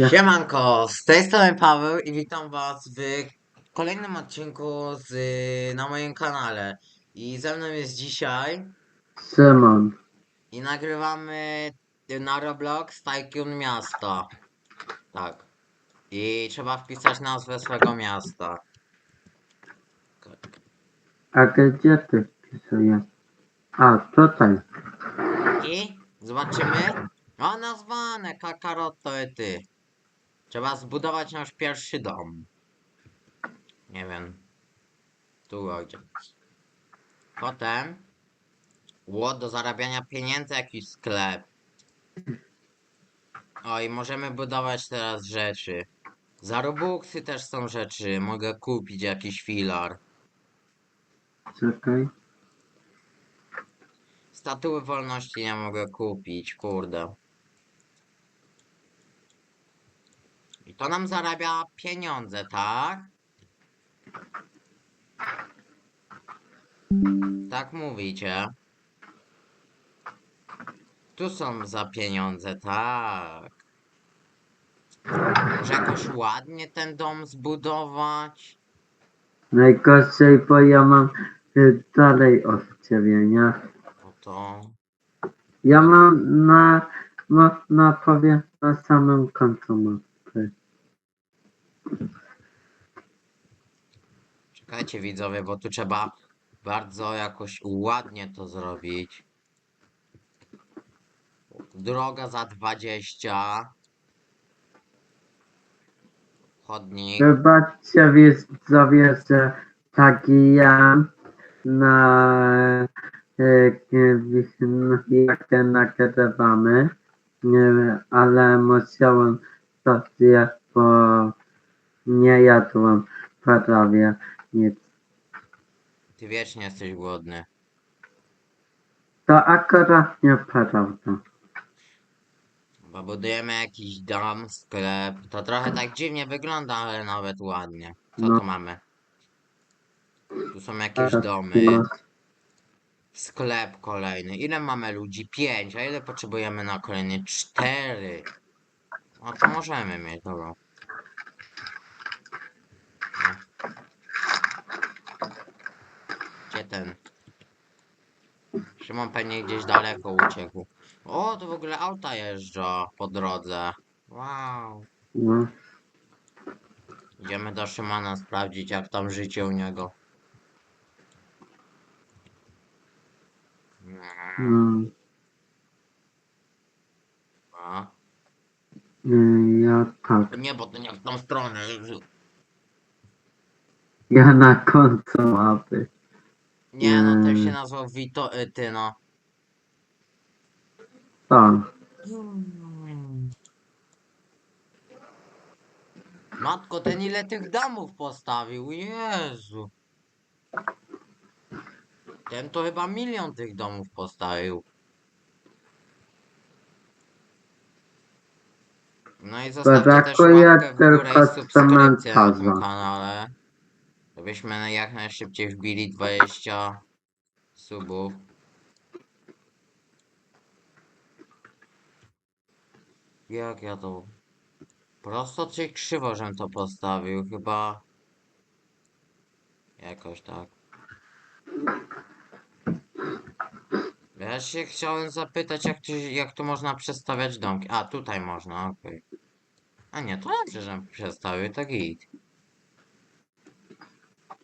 Ja. Siemanko, z tej strony Paweł i witam was w kolejnym odcinku z, na moim kanale. I ze mną jest dzisiaj Szymon. i nagrywamy na Roblox Tycoon Miasta. Tak. I trzeba wpisać nazwę swego miasta. A gdzie ty wpisujesz? A, tutaj. I zobaczymy. O, nazwane Kakarotto i ty. Trzeba zbudować nasz pierwszy dom. Nie wiem. Tu ojciec. Potem. Ło, do zarabiania pieniędzy jakiś sklep. O, i możemy budować teraz rzeczy. Za Robuxy też są rzeczy. Mogę kupić jakiś filar. Czekaj. Statuły wolności nie mogę kupić, kurde. I to nam zarabia pieniądze, tak? Tak mówicie. Tu są za pieniądze, tak. Może jakoś ładnie ten dom zbudować? Najgorszej, bo ja mam y, dalej od ciebie, nie? No to... Ja mam na, na, na powiem na samym końcu mapy. Czekajcie widzowie, bo tu trzeba bardzo jakoś ładnie to zrobić. Droga za 20. Chodnik. Wybaczcie widzowie, że taki ja na y, jak te nagrywamy, nie, ale musiałem to zjeść, bo nie jadłem prawie nic. Ty wiecznie jesteś głodny. To akurat nieprawda. Bo budujemy jakiś dom, sklep. To trochę tak dziwnie wygląda, ale nawet ładnie. Co No. tu mamy? Tu są jakieś domy. no, Sklep kolejny. Ile mamy ludzi? 5. A ile potrzebujemy na kolejny? 4. No to możemy mieć, dobra. No. Gdzie ten? Szymon pewnie gdzieś daleko uciekł. O, to w ogóle auta jeżdżą po drodze. Wow. no. Idziemy do Szymana sprawdzić jak tam życie u niego. Mm, A? y, Ja tak. Nie, bo to nie w tą stronę. Ja na końcu mapy. Nie, no ten się Mm. nazwał Vito, y, ty no. Tak. Matko, ten ile tych domów postawił, Jezu. Ten to chyba milion tych domów postawił. No i zostawcie też Brakuje łapkę w górę tylko i subskrypcję na tym kanale. Żebyśmy jak najszybciej wbili 20 subów. Jak ja to... Prosto czy krzywo, żem to postawił? Chyba... Jakoś tak. Ja się chciałem zapytać, jak tu, jak tu można przestawiać domki. A, tutaj można, okej. A nie, to dobrze, żem przestawił, to git.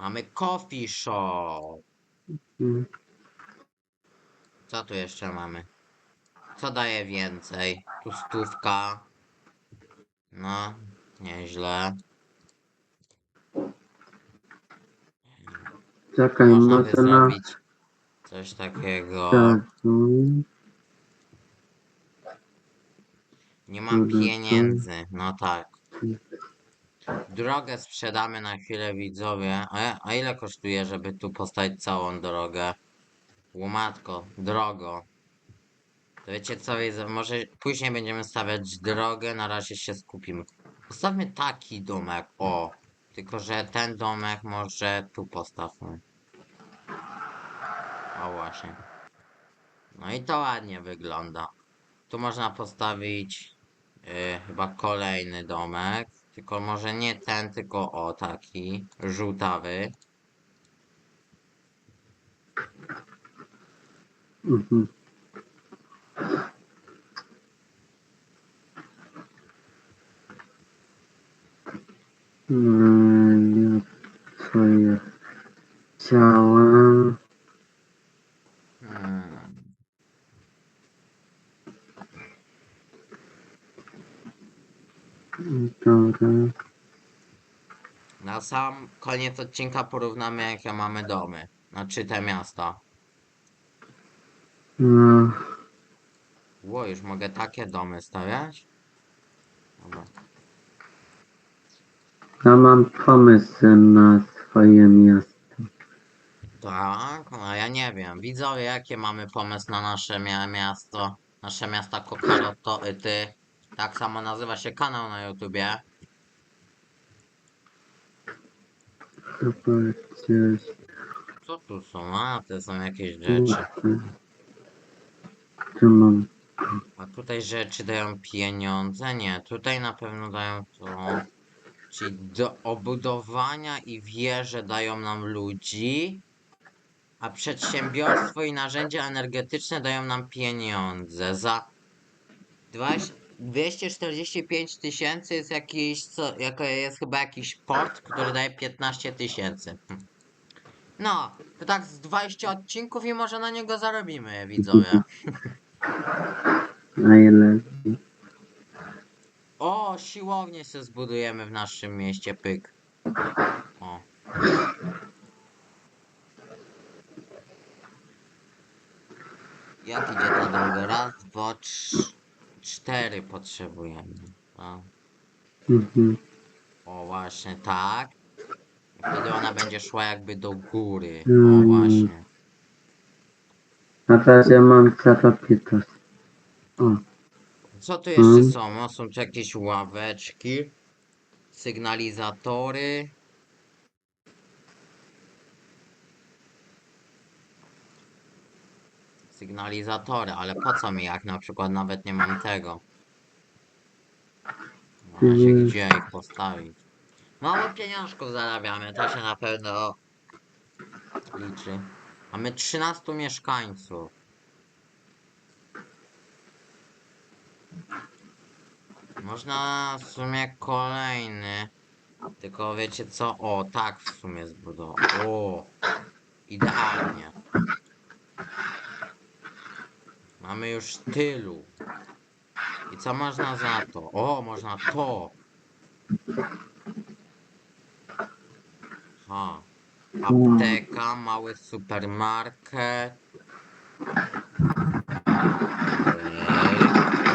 Mamy coffee shop. Mm, Co tu jeszcze mamy? Co daje więcej? Tu stówka. No, nieźle. Czekaj, Można by może na zrobić coś takiego. Nie mam Mhm. pieniędzy. No tak. Drogę sprzedamy na chwilę widzowie. A, a ile kosztuje, żeby tu postawić całą drogę? Łomatko, drogo. To wiecie co, może później będziemy stawiać drogę, na razie się skupimy. Postawmy taki domek, o. Tylko, że ten domek może tu postawmy. O właśnie. No i to ładnie wygląda. Tu można postawić y, chyba kolejny domek. Tylko może nie ten, tylko o taki żółtawy. Mhm. Mm, Co ja chciałem? Dobra. Na sam koniec odcinka porównamy jakie mamy domy. Znaczy te miasta. No, Ło, już mogę takie domy stawiać? Dobra. ja mam pomysł na swoje miasto. Tak, a ja nie wiem. Widzowie, jakie mamy pomysł na nasze mia miasto? Nasze miasta y, ty. Tak samo nazywa się kanał na YouTubie. Co tu są? A, to są jakieś rzeczy. A tutaj rzeczy dają pieniądze? Nie, tutaj na pewno dają to. Czyli do obudowania i wieże dają nam ludzi. A przedsiębiorstwo i narzędzia energetyczne dają nam pieniądze. Za 20, 245 tysięcy jest jakiś, co, jako jest chyba jakiś port, który daje 15 tysięcy. No, to tak z 20 odcinków i może na niego zarobimy, widzowie. Najlepiej. O, siłownię sobie zbudujemy w naszym mieście, pyk. O. Jak idzie ta droga? Raz, dwa, trz- cztery potrzebujemy. O. Mhm. o, właśnie tak. I Wtedy ona będzie szła jakby do góry. O, Mm. właśnie. Na razie mam zarobitos. O, Co tu jeszcze Mm. są? O, są tu jakieś ławeczki. Sygnalizatory. Sygnalizatory, ale po co mi jak na przykład nawet nie mam tego? Właśnie Mhm. gdzie ich postawić? Mało pieniążków zarabiamy, to się na pewno liczy. Mamy 13 mieszkańców. Można w sumie kolejny. Tylko wiecie co? O, tak w sumie zbudował. O, idealnie. Mamy już tylu. I co można za to? O, można to. Ha. Apteka, mały supermarket.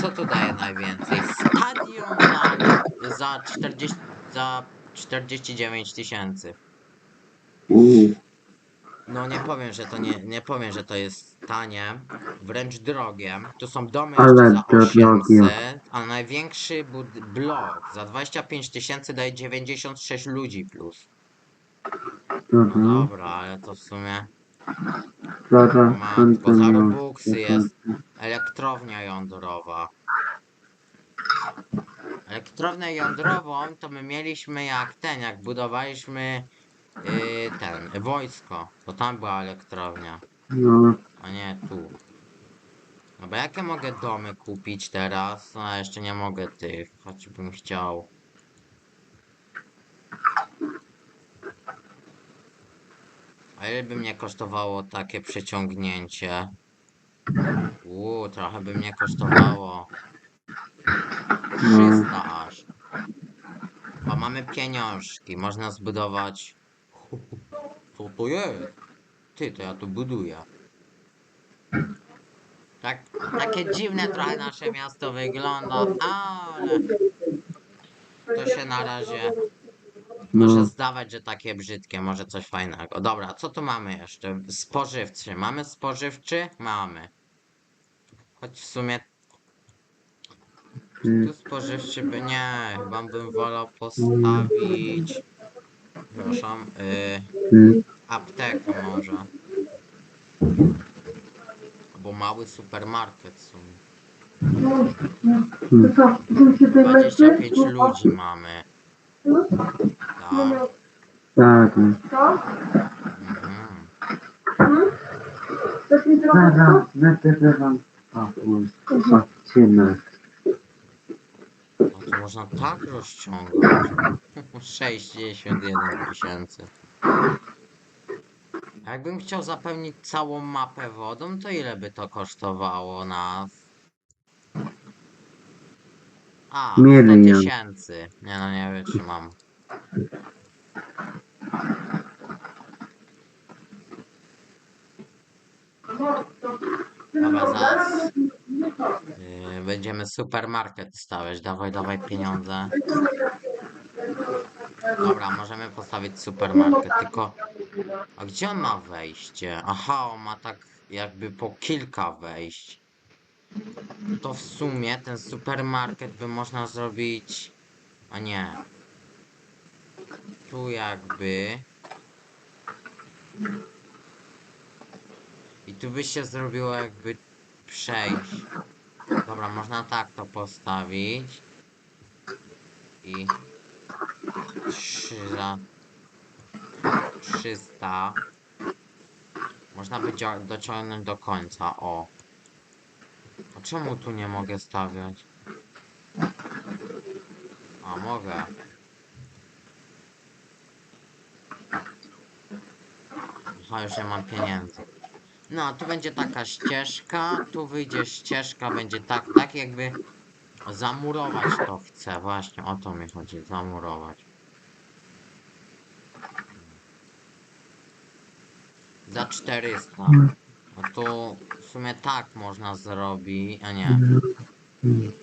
Co tu daje najwięcej? Stadion za, za 40, za 49 tysięcy. No nie powiem, że to nie, nie powiem, że to jest tanie, wręcz drogie. Tu są domy Ale jeszcze za drogie. 800, a największy bud- blok za 25 tysięcy daje 96 ludzi plus. No dobra. dobra, ale to w sumie Zaraz za Robuxy jest. elektrownia jądrowa. Elektrownię jądrową to my mieliśmy jak ten, jak budowaliśmy yy, ten, wojsko. To tam była elektrownia. No, A nie tu. No bo jakie mogę domy kupić teraz? No jeszcze nie mogę tych, choćbym chciał. A ile by mnie kosztowało takie przeciągnięcie? Uuu, trochę by mnie kosztowało. 300 aż. Bo mamy pieniążki, można zbudować... Co to jest? Ty, to ja tu buduję. Tak, takie dziwne trochę nasze miasto wygląda, ale to się na razie może no, zdawać, że takie brzydkie, może coś fajnego. Dobra, co tu mamy jeszcze? Spożywczy. Mamy spożywczy? Mamy. Choć w sumie tu spożywczy by nie, chyba bym wolał postawić. Przepraszam, y, y, aptekę może. Albo mały supermarket w sumie. Hmm. To co, idziemy się tej 25 mężczyzn? ludzi mamy. Tak. Tak. Co? Mhm. Zaraz wygrywam odcinek. No to można tak rozciągać. 61 tysięcy. A Jakbym chciał zapełnić całą mapę wodą, to ile by to kosztowało nas? A, 100 Milion. tysięcy. Nie no, nie wytrzymam. Dobra, zaraz. Będziemy supermarket stawiać. Dawaj, dawaj pieniądze. Dobra, możemy postawić supermarket, tylko... A gdzie on ma wejście? Aha, on ma tak jakby po kilka wejść. To w sumie ten supermarket by można zrobić... A nie. Tu jakby... I tu by się zrobiło jakby przejść. Dobra, można tak to postawić. I... Trzy za... 300. Można by dociągnąć do końca, o. A czemu tu nie mogę stawiać? A, mogę. Aha, już nie mam pieniędzy. No, tu będzie taka ścieżka, tu wyjdzie ścieżka, będzie tak, tak jakby zamurować to chcę, właśnie o to mi chodzi, zamurować. Za 400. No to w sumie tak można zrobić, a nie. Wynieść.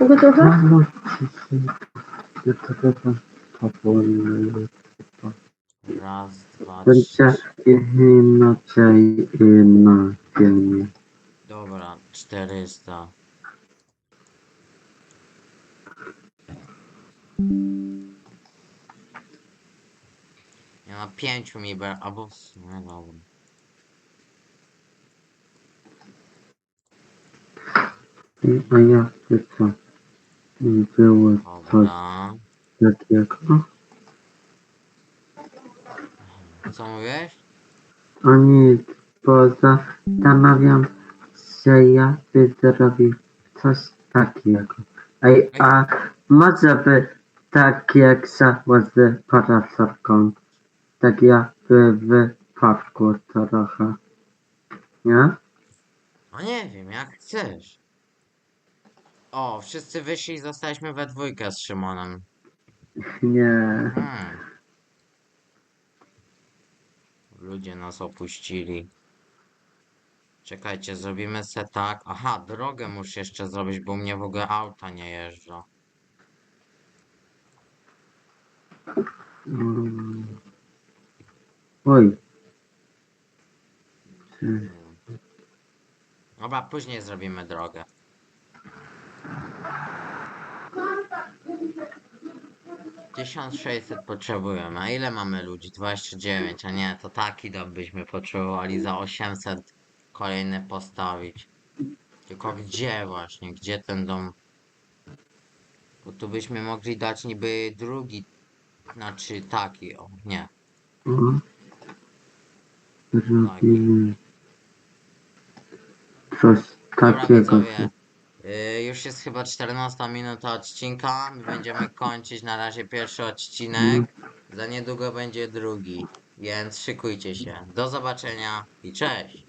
Mogę trochę? Powoli. Raz, dwa, trzy. inaczej na filmie. Dobra, 400. Ja na pięciu mi ber, albo w sumie dobra. A ja co? Było coś Dobra. Takiego? Co mówisz? A nic, bo zastanawiam się, jak by zrobił coś takiego. Ej, a może by tak jak szło z parasolką, tak jakby w parku trochę, nie? No nie wiem, jak chcesz. O, wszyscy wyszli i zostaliśmy we dwójkę z Szymonem. Nie. Hmm. Ludzie nas opuścili. Czekajcie, zrobimy se tak. Aha, drogę muszę jeszcze zrobić, bo u mnie w ogóle auta nie jeżdżą. Mm. Oj. Dobra, później zrobimy drogę. Tysiąc sześćset potrzebujemy. A ile mamy ludzi? 29, a nie, to taki dom byśmy potrzebowali za 800 kolejny postawić. Tylko gdzie właśnie? Gdzie ten dom? Bo tu byśmy mogli dać niby drugi, znaczy taki, o, nie. O. Zrobimy coś Dobra takiego. widzowie, już jest chyba 14 minuta odcinka, my będziemy kończyć na razie pierwszy odcinek, za niedługo będzie drugi, więc szykujcie się. Do zobaczenia i cześć!